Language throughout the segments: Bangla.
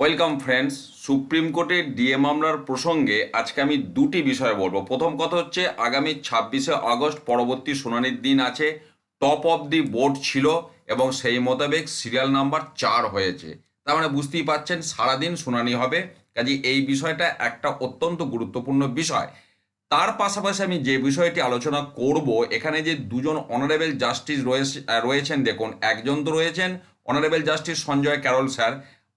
ওয়েলকাম ফ্রেন্ডস সুপ্রিম কোর্টের ডিএ মামলার প্রসঙ্গে আজকে আমি দুটি বিষয় বলব। প্রথম কথা হচ্ছে, আগামী ছাব্বিশে আগস্ট পরবর্তী শুনানির দিন আছে টপ অফ দি বোর্ড ছিল এবং সেই মোতাবেক সিরিয়াল নাম্বার চার হয়েছে। তার মানে বুঝতেই পাচ্ছেন, সারাদিন শুনানি হবে। কাজে এই বিষয়টা একটা অত্যন্ত গুরুত্বপূর্ণ বিষয়। তার পাশাপাশি আমি যে বিষয়টি আলোচনা করব, এখানে যে দুজন অনারেবল জাস্টিস রয়েছে রয়েছেন, দেখুন, একজন তো রয়েছেন honourable justice Sanjay Karol sir.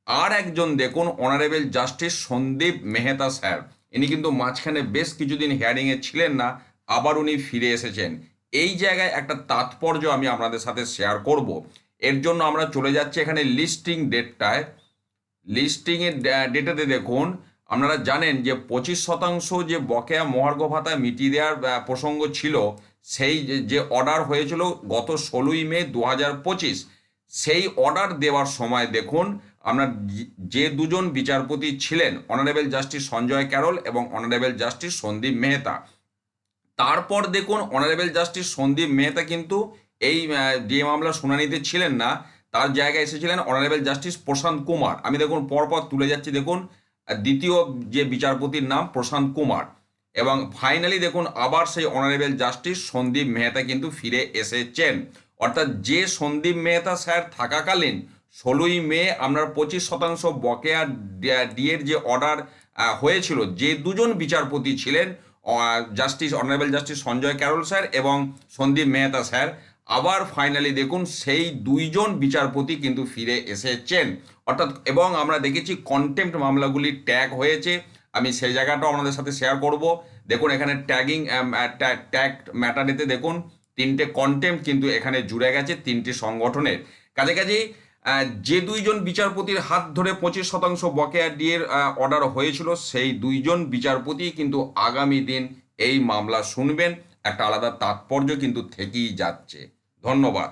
আর একজন দেখুন honourable justice Sandeep Mehta sir. ইনি কিন্তু মাঝখানে বেশ কিছুদিন হিয়ারিংয়ে ছিলেন না, আবার উনি ফিরে এসেছেন। এই জায়গায় একটা তাৎপর্য আমি আপনাদের সাথে শেয়ার করব। এর জন্য আমরা চলে যাচ্ছি এখানে লিস্টিং ডেটটায় লিস্টিংয়ের ডেটাতে দেখুন, আপনারা জানেন যে পঁচিশ শতাংশ যে বকেয়া মহার্ঘ ভাতা মিটিয়ে দেওয়ার প্রসঙ্গ ছিল, সেই যে- অর্ডার হয়েছিল গত ষোলোই মে দু হাজার পঁচিশ। সেই অর্ডার দেওয়ার সময় দেখুন আপনার যে- যে দুজন বিচারপতি ছিলেন অনারেবল জাস্টিস সঞ্জয় ক্যারল এবং অনারেবল জাস্টিস সন্দীপ মেহতা। তারপর দেখুন অনারেবল জাস্টিস সন্দীপ মেহতা কিন্তু এই ডিএ মামলা শুনানিতে ছিলেন না, তার জায়গায় এসেছিলেন অনারেবল জাস্টিস প্রশান্ত কুমার। আমি দেখুন, পরপর তুলে যাচ্ছি, দেখুন, দ্বিতীয় যে বিচারপতির নাম প্রশান্ত কুমার। এবং ফাইনালি দেখুন, আবার সেই অনারেবল জাস্টিস সন্দীপ মেহতা কিন্তু ফিরে এসেছেন। অর্থাৎ যে সন্দীপ মেহতা স্যার থাকাকালীন ষোলোই মে আপনার পঁচিশ শতাংশ বকেয়া ডিএর যে অর্ডার হয়েছিল, যে দুজন বিচারপতি ছিলেন justice, honourable justice Sanjay Karol sir এবং সন্দীপ মেহতা স্যার, আবার ফাইনালি দেখুন সেই দুইজন বিচারপতি কিন্তু ফিরে এসেছেন। অর্থাৎ, এবং আমরা দেখেছি কন্টেম্পট মামলাগুলি ট্যাগ হয়েছে, আমি সেই জায়গাটাও আপনাদের সাথে শেয়ার করব। দেখুন এখানে ট্যাগিং ট্যাগ ম্যাটারেতে দেখুন তিনটে কন্টেম্প কিন্তু এখানে জুড়ে গেছে, তিনটি সংগঠনের। কাজে কাজেই যে দুইজন বিচারপতির হাত ধরে পঁচিশ শতাংশ বকেয়া ডিয়ের অর্ডার হয়েছিল, সেই দুইজন বিচারপতি কিন্তু আগামী দিন এই মামলা শুনবেন। একটা আলাদা তাৎপর্য কিন্তু থেকেই যাচ্ছে। ধন্যবাদ।